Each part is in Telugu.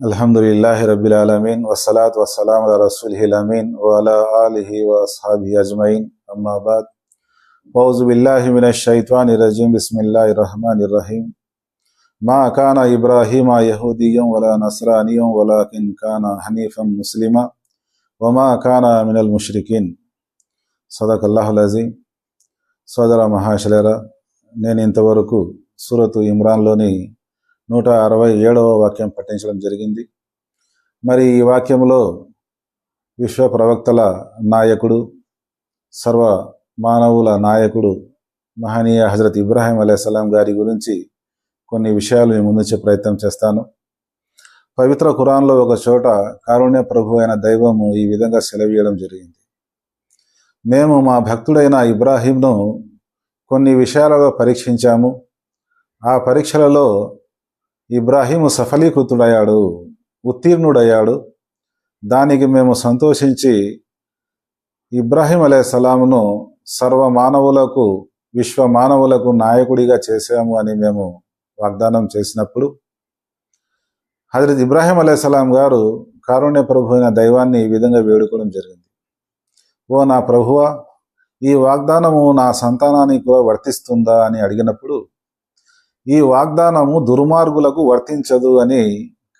الحمد لله رب العالمين والصلاة والسلام على رسوله الأمين وعلى آله وأصحابه أجمعين أما بعد أعوذ بالله من الشيطان الرجيم بسم الله الرحمن الرحيم ما كان إبراهيم يهوديا ولا نصرانيا ولكن كان حنيفا مسلما وما كان من المشركين صدق الله العظيم సోదర మహాశలరా నేను ఇంతవరకు సూరతు ఇమ్రాన్లోని నూట అరవై ఏడవ వాక్యం పఠించడం జరిగింది. మరి ఈ వాక్యంలో విశ్వ ప్రవక్తల నాయకుడు సర్వ మానవుల నాయకుడు మహనీయ హజరత్ ఇబ్రాహీం అలైహిస్సలాం గారి గురించి కొన్ని విషయాలు మీ ముందుంచే ప్రయత్నం చేస్తాను. పవిత్ర ఖురాన్లో ఒక చోట కారుణ్య ప్రభు అయిన దైవము ఈ విధంగా సెలవీయడం జరిగింది. మేము మా భక్తుడైన ఇబ్రాహీంను కొన్ని విషయాలలో పరీక్షించాము. ఆ పరీక్షలలో ఇబ్రాహీము సఫలీకృతుడయ్యాడు ఉత్తీర్ణుడయ్యాడు. దానికి మేము సంతోషించి ఇబ్రాహీం అలే సలాంను సర్వ మానవులకు విశ్వ మానవులకు నాయకుడిగా చేశాము అని మేము వాగ్దానం చేసినప్పుడు హజరత్ ఇబ్రాహీం అలే సలాం గారు కారుణ్య ప్రభు అయిన దైవాన్ని ఈ విధంగా వేడుకోవడం జరిగింది. ఓ నా ప్రభువా ఈ వాగ్దానము నా సంతానానికి కూడా వర్తిస్తుందా? అని అడిగినప్పుడు ఈ వాగ్దానము దుర్మార్గులకు వర్తించదు అని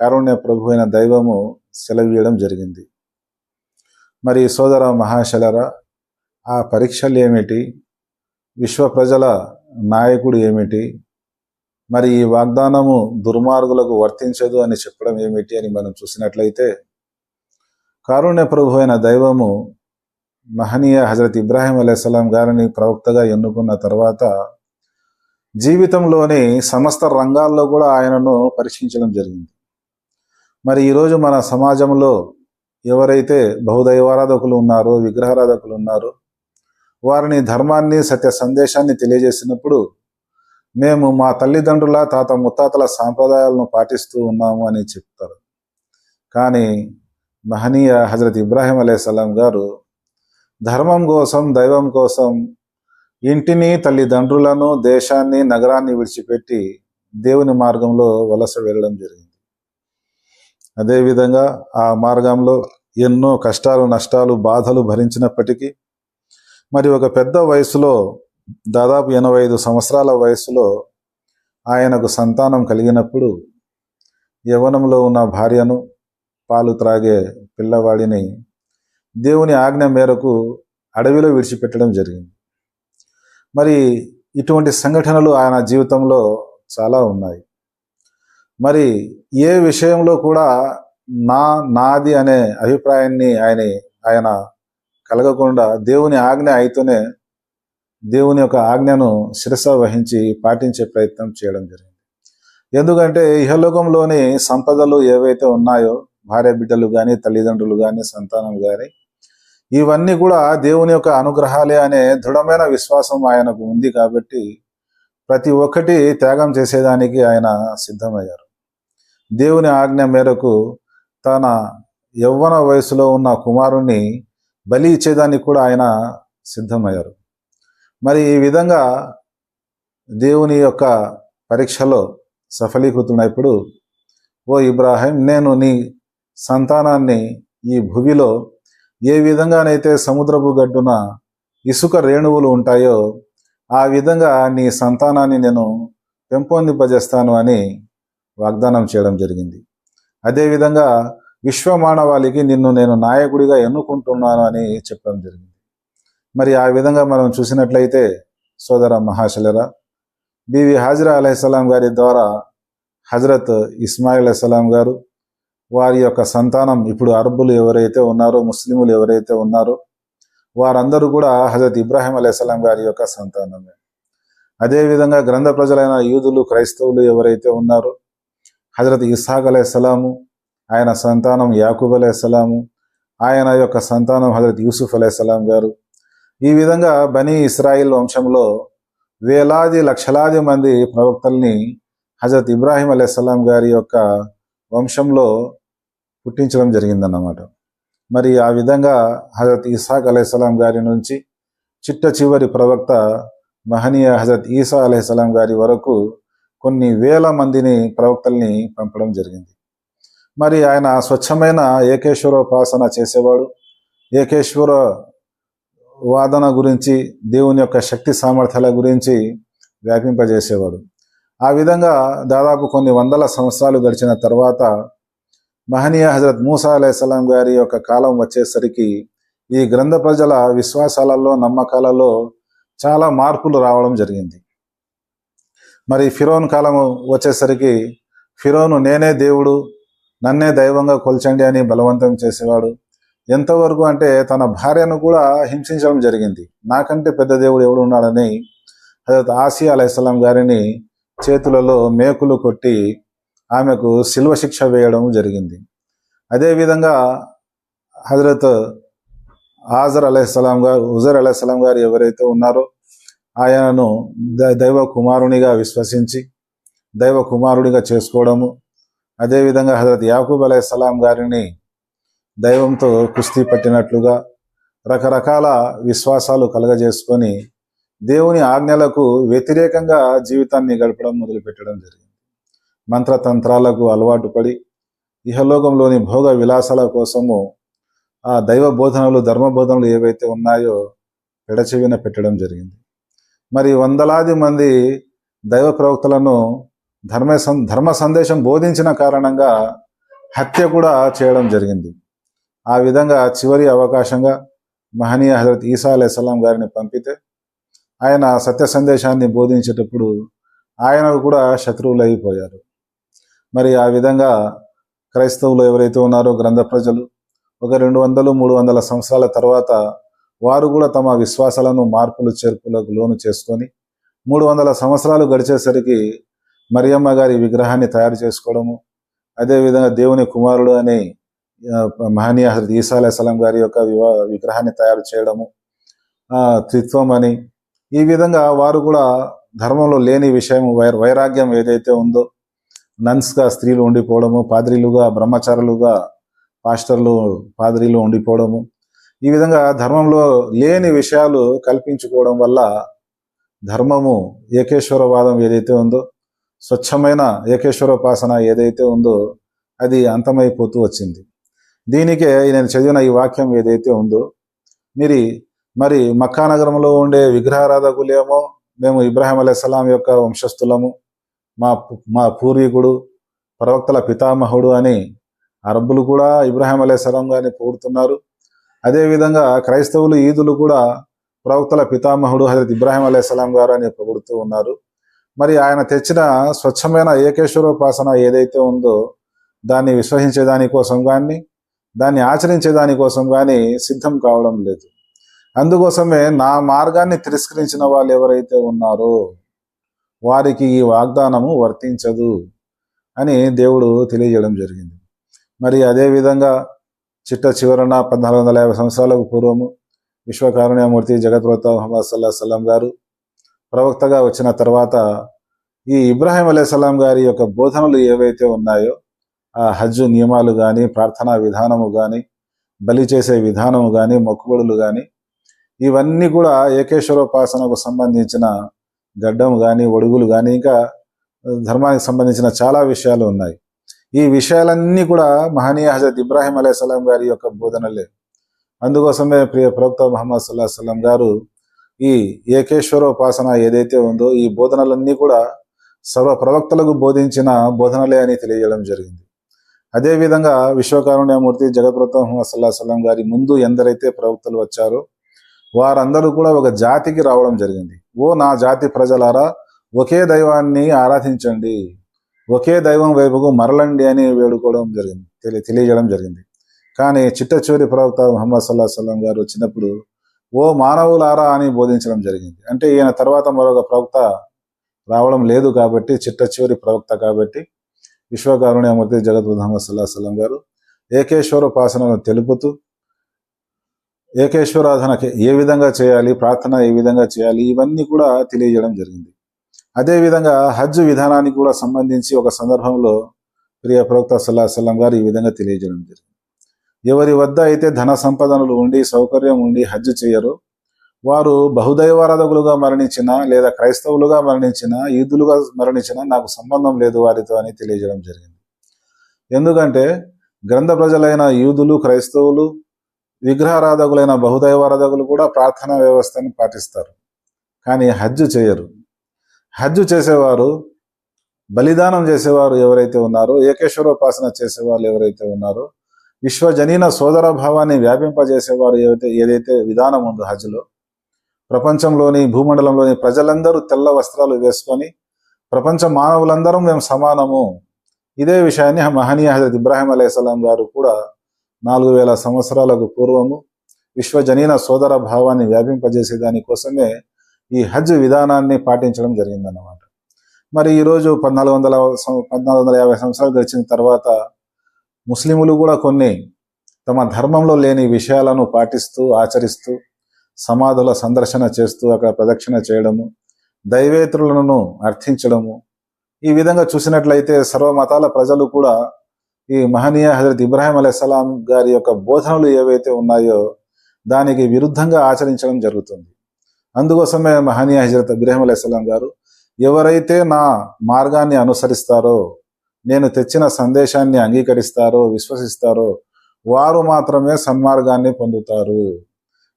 కారుణ్య ప్రభు అయిన దైవము సెలవీయడం జరిగింది. మరి సోదర మహాశలరా ఆ పరీక్షలు ఏమిటి? విశ్వ ప్రజల నాయకుడు ఏమిటి? మరి ఈ వాగ్దానము దుర్మార్గులకు వర్తించదు అని చెప్పడం ఏమిటి అని మనం చూసినట్లయితే కారుణ్య ప్రభు అయిన దైవము మహనీయ హజరత్ ఇబ్రాహీం అలైహిస్సలాం గారిని ప్రవక్తగా ఎన్నుకున్న తర్వాత జీవితంలోని సమస్త రంగాల్లో కూడా ఆయనను పరీక్షించడం జరిగింది. మరి ఈరోజు మన సమాజంలో ఎవరైతే బహుదైవారాధకులు ఉన్నారో విగ్రహారాధకులు ఉన్నారో వారిని ధర్మాన్ని సత్య సందేశాన్ని తెలియజేసినప్పుడు మేము మా తల్లిదండ్రుల తాత ముత్తాతల సాంప్రదాయాలను పాటిస్తూ ఉన్నాము అని చెప్తారు. కానీ మహనీయ హజరత్ ఇబ్రాహీం అలైహిస్సలాం గారు ధర్మం కోసం దైవం కోసం ఇంటిని తల్లిదండ్రులను దేశాన్ని నగరాన్ని విడిచిపెట్టి దేవుని మార్గంలో వలస వెళ్ళడం జరిగింది. అదేవిధంగా ఆ మార్గంలో ఎన్నో కష్టాలు నష్టాలు బాధలు భరించినప్పటికీ మరి ఒక పెద్ద వయసులో దాదాపు ఎనభై ఐదు సంవత్సరాల వయసులో ఆయనకు సంతానం కలిగినప్పుడు యవనంలో ఉన్న భార్యను పాలు త్రాగే పిల్లవాడిని దేవుని ఆజ్ఞ మేరకు అడవిలో విడిచిపెట్టడం జరిగింది. మరి ఇటువంటి సంఘటనలు ఆయన జీవితంలో చాలా ఉన్నాయి. మరి ఏ విషయంలో కూడా నా నాది అనే అభిప్రాయాన్ని ఆయన ఆయన కలగకుండా దేవుని ఆజ్ఞ అయితేనే దేవుని యొక్క ఆజ్ఞను శిరస వహించి పాటించే ప్రయత్నం చేయడం జరిగింది. ఎందుకంటే ఇహలోకంలోని సంపదలు ఏవైతే ఉన్నాయో భార్య బిడ్డలు కానీ తల్లిదండ్రులు కానీ సంతానం కానీ ఇవన్నీ కూడా దేవుని యొక్క అనుగ్రహాలే అనే దృఢమైన విశ్వాసం ఆయనకు ఉంది కాబట్టి ప్రతి ఒక్కటి త్యాగం చేసేదానికి ఆయన సిద్ధమయ్యారు. దేవుని ఆజ్ఞ మేరకు తన యవ్వన వయసులో ఉన్న కుమారుణ్ణి బలి ఇచ్చేదానికి కూడా ఆయన సిద్ధమయ్యారు. మరి ఈ విధంగా దేవుని యొక్క పరీక్షలో సఫలీకృతున్నప్పుడు ఓ ఇబ్రాహిం నేను నీ సంతానాన్ని ఈ భూమిలో ఏ విధంగానైతే సముద్రపు గడ్డున ఇసుక రేణువులు ఉంటాయో ఆ విధంగా నీ సంతానాన్ని నేను పెంపొందింపజేస్తాను అని వాగ్దానం చేయడం జరిగింది. అదేవిధంగా విశ్వమానవాళికి నిన్ను నేను నాయకుడిగా ఎన్నుకుంటున్నాను అని చెప్పడం జరిగింది. మరి ఆ విధంగా మనం చూసినట్లయితే సోదర మహాశలరా బీవి హాజరా అలైహిస్సలాం గారి ద్వారా హజరత్ ఇస్మాయిల్ అలైహిస్సలాం గారు వారి యొక్క సంతానం ఇప్పుడు అరబ్బులు ఎవరైతే ఉన్నారో ముస్లిములు ఎవరైతే ఉన్నారో వారందరూ కూడా హజరత్ ఇబ్రాహీం అలైహిస్సలాం గారి యొక్క సంతానమే. అదేవిధంగా గ్రంథ ప్రజలైన యూదులు క్రైస్తవులు ఎవరైతే ఉన్నారో హజరత్ ఇస్హాక్ అలైహిస్సలాము ఆయన సంతానం యాకూబ్ అలైహిస్సలాము ఆయన యొక్క సంతానం హజరత్ యూసుఫ్ అలైహిస్సలాం గారు. ఈ విధంగా బనీ ఇస్రాయిల్ వంశంలో వేలాది లక్షలాది మంది ప్రవక్తల్ని హజరత్ ఇబ్రాహీం అలైహిస్సలాం గారి యొక్క వంశంలో పుట్టించడం జరిగిందన్నమాట. మరి ఆ విధంగా హజరత్ ఇసాక్ అలైహిస్సలాం గారి నుంచి చిట్ట చివరి ప్రవక్త మహనీయ హజరత్ ఈసా అలైహిస్సలాం గారి వరకు కొన్ని వేల మందిని ప్రవక్తల్ని పంపడం జరిగింది. మరి ఆయన స్వచ్ఛమైన ఏకేశ్వరోపాసన చేసేవాడు. ఏకేశ్వర వాదన గురించి దేవుని యొక్క శక్తి సామర్థ్యాల గురించి వ్యాపింపజేసేవాడు. ఆ విధంగా దాదాపు కొన్ని వందల సంవత్సరాలు గడిచిన తర్వాత మహనీయ హజరత్ మూసా అలైహిస్సలాం గారి యొక్క కాలం వచ్చేసరికి ఈ గ్రంథ ప్రజల విశ్వాసాలలో నమ్మకాలలో చాలా మార్పులు రావడం జరిగింది. మరి ఫిరోన్ కాలం వచ్చేసరికి ఫిరోను నేనే దేవుడు నన్నే దైవంగా కొల్చండి అని బలవంతం చేసేవాడు. ఎంతవరకు అంటే తన భార్యను కూడా హింసించడం జరిగింది. నాకంటే పెద్ద దేవుడు ఎవడు ఉన్నాడని హజరత్ ఆసియా అలైహిస్సలాం గారిని చేతులలో మేకులు కొట్టి ఆమెకు శిల్వ శిక్ష వేయడం జరిగింది. అదేవిధంగా హజరత్ ఆజర్ అలైహిస్సలాం గారు ఉజర్ అలైహిస్సలాం గారు ఎవరైతే ఉన్నారో ఆయనను ద- దైవ కుమారునిగా విశ్వసించి దైవ కుమారుడిగా చేసుకోవడము. అదేవిధంగా హజరత్ యాకూబ్ అలైహిస్సలాం గారిని దైవంతో కుస్తీ పట్టినట్లుగా రకరకాల విశ్వాసాలు కలగజేసుకొని దేవుని ఆజ్ఞలకు వ్యతిరేకంగా జీవితాన్ని గడపడం మొదలుపెట్టడం జరిగింది. మంత్రతంత్రాలకు అలవాటు పడి ఇహలోకంలోని భోగ విలాసాల కోసము ఆ దైవ బోధనలు ధర్మ బోధనలు ఏవైతే ఉన్నాయో పెడచెవిన పెట్టడం జరిగింది. మరి వందలాది మంది దైవ ప్రవక్తలను ధర్మ సం- ధర్మ సందేశం బోధించిన కారణంగా హత్య కూడా చేయడం జరిగింది. ఆ విధంగా చివరి అవకాశంగా మహనీయ హజరత్ ఈసా అలైహిస్సలాం గారిని పంపితే ఆయన సత్య సందేశాన్ని బోధించేటప్పుడు ఆయన కూడా శత్రువులు అయిపోయారు. మరి ఆ విధంగా క్రైస్తవులు ఎవరైతే ఉన్నారో గ్రంథ ప్రజలు ఒక రెండు వందలు మూడు వందల సంవత్సరాల తర్వాత వారు కూడా తమ విశ్వాసాలను మార్పులు చేర్పులకు లోను చేసుకొని మూడు వందల సంవత్సరాలు గడిచేసరికి మరియమ్మ గారి విగ్రహాన్ని తయారు చేసుకోవడము అదేవిధంగా దేవుని కుమారుడు అని మహనీయ హజరత్ ఈసా అలైహిస్సలాం గారి యొక్క వివా విగ్రహాన్ని తయారు చేయడము త్రిత్వం అని ఈ విధంగా వారు కూడా ధర్మంలో లేని విషయం వై- వైరాగ్యం ఏదైతే ఉందో నన్స్గా స్త్రీలు ఉండిపోవడము పాద్రీలుగా బ్రహ్మచారులుగా పాస్టర్లు పాద్రీలు ఉండిపోవడము ఈ విధంగా ధర్మంలో లేని విషయాలు కల్పించుకోవడం వల్ల ధర్మము ఏకేశ్వరవాదం ఏదైతే ఉందో స్వచ్ఛమైన ఏకేశ్వరోపాసన ఏదైతే ఉందో అది అంతమైపోతూ వచ్చింది. దీనికే నేను చదివిన ఈ వాక్యం ఏదైతే ఉందో మీరు మరి మక్కా నగరంలో ఉండే విగ్రహారాధకులేమో మేము ఇబ్రాహీం అలైహిస్సలాం యొక్క వంశస్థులము మా మా పూర్వీకుడు ప్రవక్తల పితామహుడు అని అరబ్బులు కూడా ఇబ్రాహీం అలైహిస్సలాం గారిని పోగుతున్నారు అదేవిధంగా క్రైస్తవులు ఈదులు కూడా ప్రవక్తల పితామహుడు హజరత్ ఇబ్రాహీం అలైహిస్సలాం గారు అని పొగుడుతూ ఉన్నారు. మరి ఆయన తెచ్చిన స్వచ్ఛమైన ఏకేశ్వరోపాసన ఏదైతే ఉందో దాన్ని విశ్వసించే దానికోసం కానీ దాన్ని ఆచరించే దానికోసం కానీ సిద్ధం కావడం లేదు. అందుకోసమే నా మార్గాన్ని తిరస్కరించిన వాళ్ళు ఎవరైతే ఉన్నారో వారికి ఈ వాగ్దానము వర్తించదు అని దేవుడు తెలియజేయడం జరిగింది. మరి అదే విధంగా చిట్ట చివరన పద్నాలుగు వందల యాభై సంవత్సరాలకు పూర్వము విశ్వకారుణ్యమూర్తి జగత్ప్రత మహమ్మద్ సల్లా సల్లం గారు ప్రవక్తగా వచ్చిన తర్వాత ఈ ఇబ్రాహీం అలైహిస్సలాం గారి యొక్క బోధనలు ఏవైతే ఉన్నాయో ఆ హజ్జు నియమాలు కానీ ప్రార్థనా విధానము కానీ బలి చేసే విధానము కానీ మొక్కుబడులు కానీ ఇవన్నీ కూడా ఏకేశ్వరోపాసనకు సంబంధించిన గడ్డం కానీ ఒడుగులు కానీ ఇంకా ధర్మానికి సంబంధించిన చాలా విషయాలు ఉన్నాయి. ఈ విషయాలన్నీ కూడా మహనీయ హజరత్ ఇబ్రాహీం అలైహిస్సలాం గారి యొక్క బోధనలే. అందుకోసమే ప్రియ ప్రవక్త మహమ్మద్ సల్లాహ్ సల్లం గారు ఈ ఏకేశ్వరోపాసన ఏదైతే ఉందో ఈ బోధనలన్నీ కూడా సర్వ ప్రవక్తలకు బోధించిన బోధనలే అని తెలియజేయడం జరిగింది. అదేవిధంగా విశ్వకారుణ్యమూర్తి జగత్ప్రత ముహమ్మద్ సల్లాహ్ సల్లం గారి ముందు ఎందరైతే ప్రవక్తలు వచ్చారో వారందరూ కూడా ఒక జాతికి రావడం జరిగింది. ఓ నా జాతి ప్రజలారా ఒకే దైవాన్ని ఆరాధించండి. ఒకే దైవం వైపుకు మరలండి అని వేడుకోవడం జరిగింది. తెలి తెలియజేయడం జరిగింది. కానీ చిట్ట చివరి ప్రవక్త ముహమ్మద్ సల్లాహ్ సల్లం గారు వచ్చినప్పుడు ఓ మానవులారా అని బోధించడం జరిగింది. అంటే ఈయన తర్వాత మరొక ప్రవక్త రావడం లేదు కాబట్టి చిట్ట చివరి ప్రవక్త కాబట్టి విశ్వకారుణ్యమూర్తి జగత్ ముహమ్మద్ సల్లాహ సల్లం గారు ఏకేశ్వరోపాసనను తెలుపుతూ ఏకేశ్వరాధనకి ఏ విధంగా చేయాలి ప్రార్థన ఏ విధంగా చేయాలి ఇవన్నీ కూడా తెలియజేయడం జరిగింది. అదేవిధంగా హజ్ విధానానికి కూడా సంబంధించి ఒక సందర్భంలో ప్రియ ప్రవక్త సల్లాహ్ సల్లం గారు ఈ విధంగా తెలియజేయడం జరిగింది. ఎవరి వద్ద అయితే ధన సంపదనలు ఉండి సౌకర్యం ఉండి హజ్ చేయరు వారు బహుదైవారాధకులుగా మరణించిన లేదా క్రైస్తవులుగా మరణించిన ఈదులుగా మరణించిన నాకు సంబంధం లేదు వారితో అని తెలియజేయడం జరిగింది. ఎందుకంటే గ్రంథ ప్రజలైన యూదులు క్రైస్తవులు విగ్రహారాధకులైన బహుదైవారాధకులు కూడా ప్రార్థనా వ్యవస్థను పాటిస్తారు. కానీ హజ్జు చేయరు. హజ్జు చేసేవారు బలిదానం చేసేవారు ఎవరైతే ఉన్నారో ఏకేశ్వరోపాసన చేసేవాళ్ళు ఎవరైతే ఉన్నారో విశ్వజనీన సోదర భావాన్ని వ్యాపింపజేసేవారు ఏదైతే ఏదైతే విధానం ఉందో హజ్లో ప్రపంచంలోని భూమండలంలోని ప్రజలందరూ తెల్ల వస్త్రాలు వేసుకొని ప్రపంచ మానవులందరం మేము సమానము. ఇదే విషయాన్ని మహనీయ హజరత్ ఇబ్రాహీం అలైహిస్సలాం గారు కూడా నాలుగు వేల సంవత్సరాలకు పూర్వము విశ్వజనీన సోదర భావాన్ని వ్యాపింపజేసే దానికోసమే ఈ హజ్ విధానాన్ని పాటించడం జరిగిందన్నమాట. మరి ఈరోజు పద్నాలుగు వందల పద్నాలుగు వందల యాభై సంవత్సరాలు గడిచిన తర్వాత ముస్లిములు కూడా కొన్ని తమ ధర్మంలో లేని విషయాలను పాటిస్తూ ఆచరిస్తూ సమాధుల సందర్శన చేస్తూ అక్కడ ప్రదక్షిణ చేయడము దైవేతరులను అర్థించడము ఈ విధంగా చూసినట్లయితే సర్వ మతాల ప్రజలు కూడా ఈ మహనీయ హజరత్ ఇబ్రాహీం అలైహిస్సలాం గారి యొక్క బోధనలు ఏవైతే ఉన్నాయో దానికి విరుద్ధంగా ఆచరించడం జరుగుతుంది. అందుకోసమే మహనీయ హజరత్ ఇబ్రాహీం అలైహిస్సలాం గారు ఎవరైతే నా మార్గాన్ని అనుసరిస్తారో నేను తెచ్చిన సందేశాన్ని అంగీకరిస్తారో విశ్వసిస్తారో వారు మాత్రమే సన్మార్గాన్ని పొందుతారు.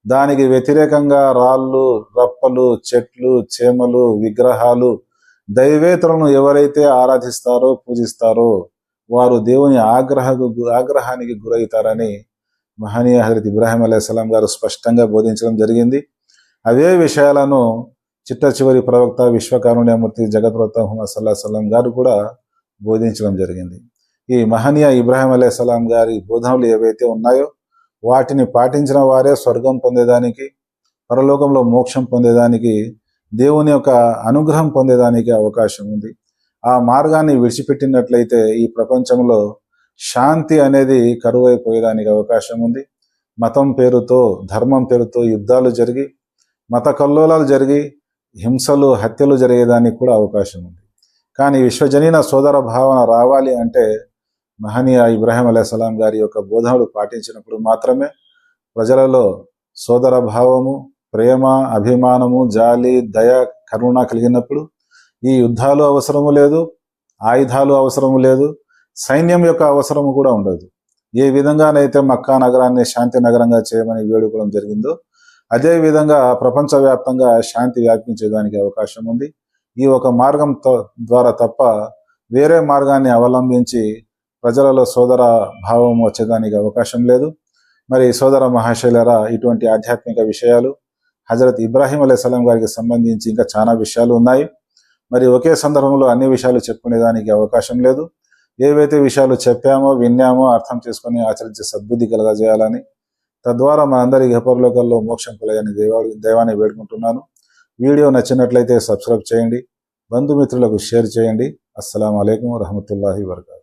దానికి వ్యతిరేకంగా రాళ్ళు రప్పలు చెట్లు చేమలు విగ్రహాలు దైవేతలను ఎవరైతే ఆరాధిస్తారో పూజిస్తారో వారు దేవుని ఆగ్రహ ఆగ్రహానికి గురవుతారని మహనీయ హజరత్ ఇబ్రాహీం అలైహిస్సలాం గారు స్పష్టంగా బోధించడం జరిగింది. అవే విషయాలను చిట్ట చివరి ప్రవక్త విశ్వకారుణ్యమూర్తి జగత్ప్రవక్త ముహమ్మద్ సల్లా సల్లం గారు కూడా బోధించడం జరిగింది. ఈ మహనీయ ఇబ్రాహీం అలైహిస్సలాం గారి బోధనలు ఏవైతే ఉన్నాయో వాటిని పాటించిన వారే స్వర్గం పొందేదానికి పరలోకంలో మోక్షం పొందేదానికి దేవుని యొక్క అనుగ్రహం పొందేదానికి అవకాశం ఉంది. ఆ మార్గాన్ని విడిచిపెట్టినట్లయితే ఈ ప్రపంచంలో శాంతి అనేది కరువైపోయేదానికి అవకాశం ఉంది. మతం పేరుతో ధర్మం పేరుతో యుద్ధాలు జరిగి మత కల్లోలాలు జరిగి హింసలు హత్యలు జరిగేదానికి కూడా అవకాశం ఉంది. కానీ విశ్వజనీన సోదర భావన రావాలి అంటే మహనీయ ఇబ్రాహీం అలైహిస్సలాం గారి యొక్క బోధనలు పాటించినప్పుడు మాత్రమే ప్రజలలో సోదర భావము ప్రేమ అభిమానము జాలి దయ కరుణ కలిగినప్పుడు ఈ యుద్ధాలు అవసరము లేదు ఆయుధాలు అవసరము లేదు సైన్యం యొక్క అవసరము కూడా ఉండదు. ఏ విధంగానైతే మక్కా నగరాన్ని శాంతి నగరంగా చేయమని వేడుకోవడం జరిగిందో అదే విధంగా ప్రపంచవ్యాప్తంగా శాంతి వ్యాపించేదానికి అవకాశం ఉంది. ఈ ఒక మార్గం త- ద్వారా తప్ప వేరే మార్గాన్ని అవలంబించి ప్రజలలో సోదర భావం వచ్చేదానికి అవకాశం లేదు. మరి సోదర మహాశైలరా ఇటువంటి ఆధ్యాత్మిక విషయాలు హజరత్ ఇబ్రాహీం అలైహిస్సలాం గారికి సంబంధించి ఇంకా చాలా విషయాలు ఉన్నాయి. మరి ఒకే సందర్భంలో అన్ని విషయాలు చెప్పుకునేదానికి అవకాశం లేదు. ఏవైతే విషయాలు చెప్పామో విన్నామో అర్థం చేసుకొని ఆచరించే సద్బుద్ధి కలగజేయాలని తద్వారా మనందరి గపరలోకల్లో మోక్షం కలగని దేవా దైవాన్ని వేడుకుంటున్నాను. వీడియో నచ్చినట్లయితే సబ్స్క్రైబ్ చేయండి. బంధుమిత్రులకు షేర్ చేయండి. అస్సలం అయికం వరహమతుల్లాహి వరకాతు.